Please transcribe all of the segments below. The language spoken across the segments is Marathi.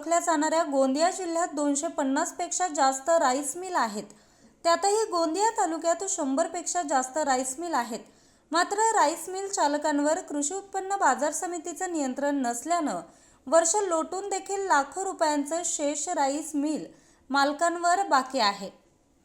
ओळखल्या जाणाऱ्या गोंदिया जिल्ह्यात दोनशे पन्नासपेक्षा जास्त राईस मिल आहेत. त्यातही गोंदिया तालुक्यात शंभरपेक्षा जास्त राईस मिल आहेत. मात्र राईस मिल चालकांवर कृषी उत्पन्न बाजार समितीचं नियंत्रण नसल्यानं वर्ष लोटून देखील लाखो रुपयांचं शेष राईस मिल मालकांवर बाकी आहे.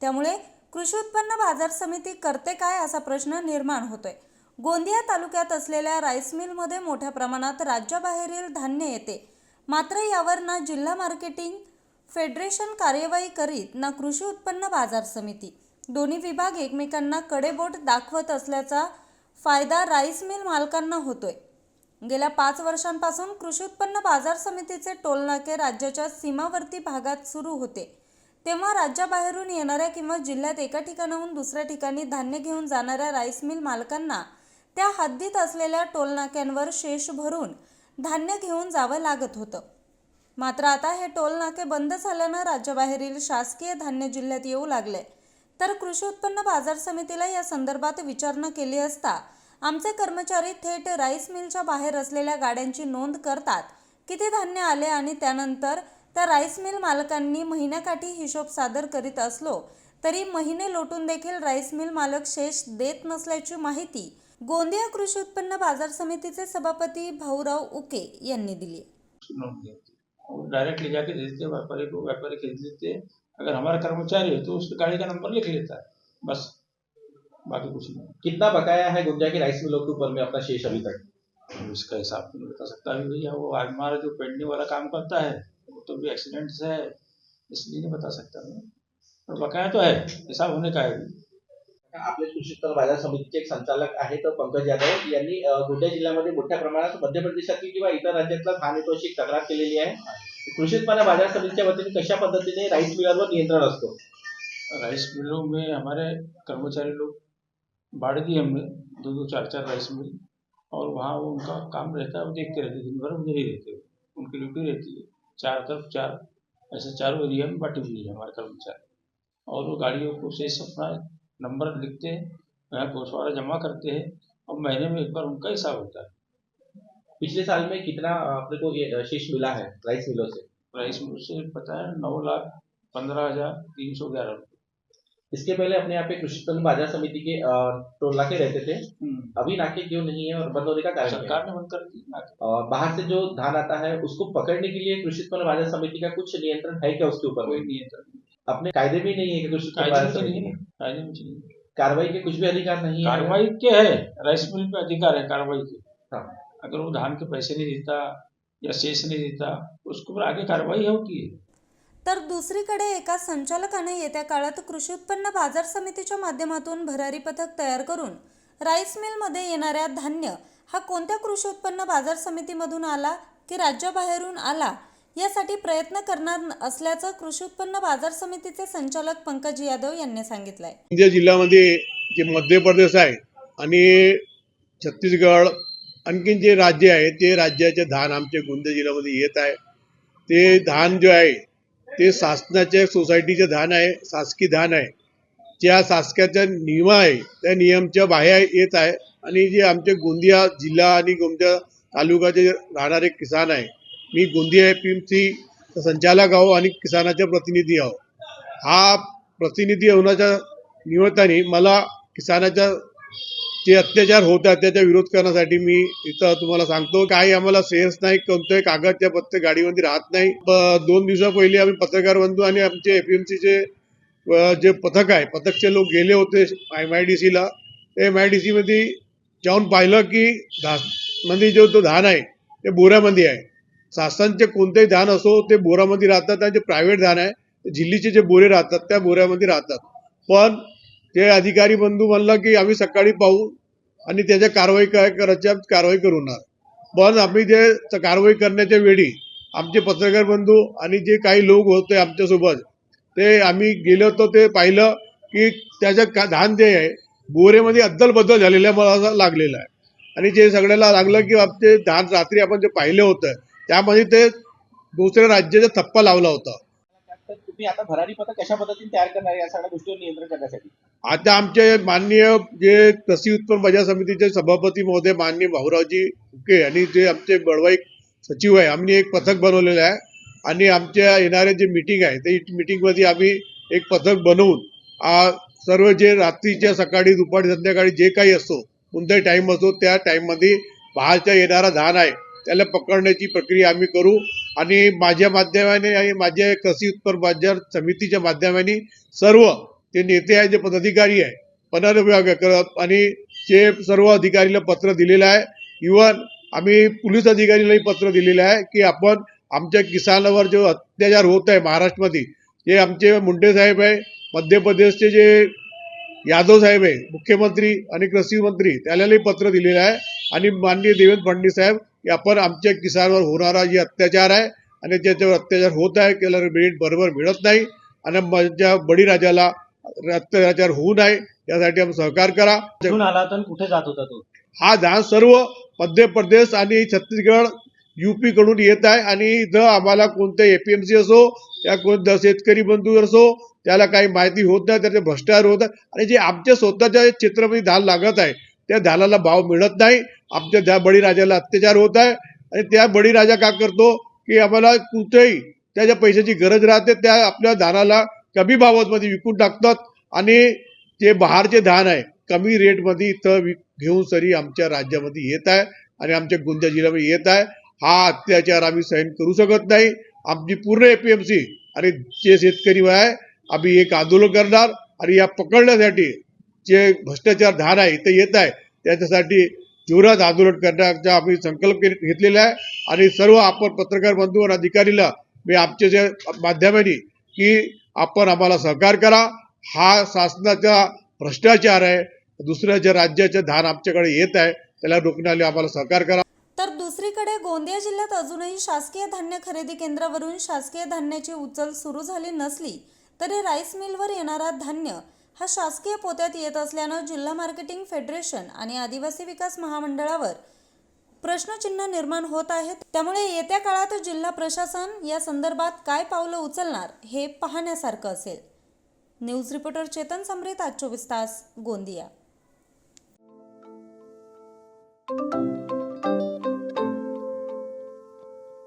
त्यामुळे कृषी उत्पन्न बाजार समिती करते काय असा प्रश्न निर्माण होतोय. गोंदिया तालुक्यात असलेल्या राईस मिलमध्ये मोठ्या प्रमाणात राज्याबाहेरील धान्य येते. मात्र यावर ना जिल्हा मार्केटिंग फेडरेशन कार्यवाही करीत ना कृषी उत्पन्न बाजार समिती. दोन्ही विभाग एकमेकांना कडेबोट दाखवत असल्याचा फायदा राईस मिल मालकांना होतोय. गेल्या पाच वर्षांपासून कृषी उत्पन्न बाजार समितीचे टोलनाके राज्याच्या सीमावर्ती भागात सुरू होते. तेव्हा राज्याबाहेरून येणाऱ्या किंवा जिल्ह्यात एका ठिकाणाहून दुसऱ्या ठिकाणी धान्य घेऊन जाणाऱ्या राईस मिल मालकांना त्या हद्दीत असलेल्या टोलनाक्यांवर शेष भरून धान्य घेऊन जावं लागत होतं. मात्र आता हे टोलनाके बंद झाल्यानं राज्याबाहेरील शासकीय धान्य जिल्ह्यात येऊ लागले. तर कृषी उत्पन्न बाजार समितीला या संदर्भात विचारणा केली असता आमचे कर्मचारी थेट राईस मिलच्या बाहेर असलेल्या गाड्यांची नोंद करतात. किती धान्य आले आणि त्यानंतर त्या राईस मिल मालकांनी महिन्याकाठी हिशोब सादर करीत असलो तरी महिने लोटून देखील राईस मिल मालक शेष देत नसल्याची माहिती गोंदिया कृषी उत्पन्न बाज़ार समितीचे सभापती भाऊराव उके यांनी दिली. डायरेक्ट ले जाके देते व्यापारी को व्यापारी खरीद लेते, अगर हमारा कर्मचारी है तो उस गाड़ी का नंबर लिख लेता है बस। बाकी कुछ नहीं। कितना बकाया है गुंजा के राइस मिलों के ऊपर में अपना शेष अभी तक? इसका हिसाब नहीं बता सकता अभी भैया, वो हमारा जो पेंडिंग वाला काम करता है, वो तो भी एक्सीडेंट है, इसलिए नहीं बता सकता मैं। और बकाया तो है, हिसाब होने का है। आपले कृषी बाज़ार समितीचे एक संचालक आहेत पंकज यादव. यांनी गोंदिया जिल्ह्यामध्ये मोठ्या प्रमाणात मध्य प्रदेशातील किंवा इतर राज्यातला धान येतो अशी तक्रार केलेली आहे. कृषी उत्पन्न बाज़ार समितीच्या वतीने कशा पद्धतीने राईस मिलांवर नियंत्रण असतो? राइस मिलों में हमारे कर्मचारी लोग बाढ़ दिए हमने दो दो चार चार राइस मिल, और वहाँ वो उनका काम रहता है, वो देखते रहते दिन भर उधर ही रहते उनकी ड्यूटी रहती है। चार तरफ़ चार, ऐसे चारों एरिया में बांटी हुई है हमारे कर्मचारी। और वो गाड़ियों को शेष अपना नंबर लिखते हैं यहाँ गोशवारा जमा करते हैं और महीने में एक बार उनका हिसाब होता है। पिछले साल में कितना अपने को ये शेष मिला है राइस मिलों से? राइस मिल से पता है नौ लाख पंद्रह हज़ार तीन सौ ग्यारह रुपये इसके पहले अपने यहाँ पे कृषि उत्पन्न बाज़ार समिति के टोल नाके रहते थे। अभी नाके क्यों नहीं है और बंद होने का कारण सरकार ने बंद कर दी और बाहर से जो धान आता है उसको पकड़ने के लिए कृषि उत्पन्न बाज़ार समिति का कुछ नियंत्रण है क्या उसके ऊपर? कोई नियंत्रण अपने कायदे भी नहीं है कि उत्पन्न कायदे कार्रवाई के कुछ भी अधिकार नहीं है। कार्रवाई के है राइस मिल पे अधिकार है कार्रवाई के। हाँ। अगर वो धान के पैसे नहीं देता या शेष नहीं देता उसके ऊपर आगे कार्रवाई होती है। तर दुसरीकडे एका संचालकाने येत्या काळात कृषी उत्पन्न बाजार समितीच्या माध्यमातून भरारी पथक तयार करून राईस मिलमध्ये येणाऱ्या धान्य हा कोणत्या कृषी उत्पन्न बाजार समितीमधून आला की राज्याबाहेरून आला यासाठी प्रयत्न करणार असल्याचं कृषी उत्पन्न बाजार समितीचे संचालक पंकज यादव यांनी सांगितलंय. गोंदिया जिल्ह्यामध्ये जे मध्य प्रदेश आहे आणि छत्तीसगड आणखीन जे राज्य आहे ते राज्याचे धान आमचे गोंदिया जिल्ह्यामध्ये येत आहे. ते धान जे आहे ते शासनाच्या सोसायटीचे धान आहे शासकीय धान आहे. ज्या शासकाच्या नियम आहे त्या नियमच्या बाहेर येत आहे. आणि जे आमचे गोंदिया जिल्हा आणि गोंदिया तालुक्याचे राहणारे किसान आहे मी गोंदिया पी एम सी संचालक आहो आणि किसानाचा प्रतिनिधी आहो. हा प्रतिनिधी होण्याच्या निमित्ताने मला किसानाच्या जे अत्याचार होत आहेत त्याचा विरोध करण्यासाठी मी इथं तुम्हाला सांगतो काही आम्हाला सेल्स नाही कोणत्याही कागदच्या पत्ते गाडीमध्ये राहत नाही. दोन दिवसा पहिले आम्ही पत्रकार बंधू आणि आमचे एपीएमसीचे जे पथक आहे पथकचे लोक गेले होते एम आय डी सीला. एम आय डी सीमध्ये जाऊन पाहिलं की धा म्हणजे जो तो धान आहे ते बोऱ्यामध्ये आहे. शासनचे कोणतेही धान असो ते बोरामध्ये राहतात आणि जे प्रायव्हेट धान आहे जिल्लीचे जे बोरे राहतात त्या बोऱ्यामध्ये राहतात. पण ते अधिकारी बंधू म्हणलं की आम्ही सकाळी पाहू आणि त्याच्या कारवाई काय करायच्या कारवाई करूणार पण आम्ही जे कारवाई करण्याच्या वेळी आमचे पत्रकार बंधू आणि जे काही लोक होते आमच्यासोबत ते आम्ही गेलो होतो ते पाहिलं की त्याचं का धान जे आहे बोरेमध्ये अद्दलबद्दल झालेलं आहे मला असं लागलेलं आहे. आणि जे सगळ्याला लागलं की आमचे धान रात्री आपण जे पाहिलं होतं त्यामध्ये ते दुसऱ्या राज्याचा थप्पा लावला होता. तुम्ही आता भरारी पथक कशा पद्धतीने तयार करणार आहे या सगळ्या गोष्टीवर नियंत्रण करण्यासाठी? आता आमचे माननीय जे कृषी उत्पन्न बाजार समितीचे सभापती महोदय माननीय भाऊरावजी उके आणि जे आमचे बळवाई सचिव आहे आम्ही एक पथक बनवलेलं आहे आणि आमच्या येणारे जे मीटिंग आहे ते मीटिंगमध्ये आम्ही एक पथक बनवून सर्व जे रात्रीच्या सकाळी दुपारी संध्याकाळी जे काही असतो कोणताही टाईम असतो त्या टाईममध्ये बाहेरच्या येणारा धान आहे त्याला पकडण्याची प्रक्रिया आम्ही करू. आणि माझ्या माध्यमाने आणि माझ्या कृषी उत्पन्न बाजार समितीच्या माध्यमाने सर्व ते नेते आहे जे पदाधिकारी आहे पणन विभाग आणि जे सर्व अधिकारीला पत्र दिलेलं आहे. इवन आम्ही पोलीस अधिकारीलाही पत्र दिलेलं आहे की आपण आमच्या किसानावर जो अत्याचार होत आहे महाराष्ट्रामध्ये जे आमचे मुंडे साहेब आहे मध्य प्रदेशचे जे यादव साहेब आहे मुख्यमंत्री आणि कृषी मंत्री त्यालाही पत्र दिलेलं आहे. आणि माननीय देवेंद्र फडणवीस साहेब की आपण आमच्या किसानवर होणारा जे अत्याचार आहे आणि ज्याच्यावर अत्याचार होत आहे त्याला रेट बरोबर मिळत नाही आणि माझ्या बळीराजाला अत्याचार होऊ नये यासाठी आपण सहकार करा. आला तर कुठे जात होता तो? हा धान सर्व मध्य प्रदेश आणि छत्तीसगड युपी कडून येत आहे आणि इथं आम्हाला कोणतं एपीएमसी असो या कोणतं शेतकरी बंधू असो त्याला काही माहिती होत नाही त्याचे भ्रष्टाचार होत आहे. आणि जे आमच्या स्वतःच्या क्षेत्रामध्ये धान लागत आहे त्या धानाला भाव मिळत नाही. आमच्या त्या बळीराजाला अत्याचार होत आहे आणि त्या बळीराजा का करतो की आम्हाला कुठेही त्याच्या पैशाची गरज राहते त्या आपल्या धानाला कमी भावामध्ये विकून टाकतात आणि जे बाहेरचे धान आहे कमी रेटमध्ये इथं विक घेऊन सरी आमच्या राज्यामध्ये येत आहे आणि आमच्या गोंदिया जिल्ह्यामध्ये येत आहे. हा अत्याचार आम्ही सहन करू शकत नाही. आमची पूर्ण एपीएमसी आणि जे शेतकरी आहे आम्ही एक आंदोलन करणार आणि या पकडण्यासाठी जे भ्रष्टाचार धान आहे ते येत आहे त्याच्यासाठी जोरात आंदोलन करण्याचा आम्ही संकल्प घेतलेला आहे. आणि सर्व आपण पत्रकार बंधू आणि अधिकारीला मी आमच्या जे माध्यमाने की आपण आम्हाला सहकार करा. हा शासनाचा भ्रष्टाचार आहे. दुसऱ्या ज्या राज्याचे धान आमच्याकडे येत आहे त्याला रोखण्याला आम्हाला सहकार करा. तर दुसरीकडे गोंदिया जिल्ह्यात अजूनही शासकीय धान्य खरेदी केंद्रावरून शासकीय धान्याची उचल सुरू झाली नसली तरी राईस मिलवर येणारा धान्य हा शासकीय पोत्यात येत असल्यानं जिल्हा मार्केटिंग फेडरेशन आणि आदिवासी विकास महामंडळावर प्रश्नचिन्ह निर्माण होत आहेत. त्यामुळे येत्या काळात जिल्हा प्रशासन या संदर्भात काय पावलं उचलणार हे पाहण्यासारखं असेल. न्यूज रिपोर्टर चेतन समृत आज चोवीस तास गोंदिया.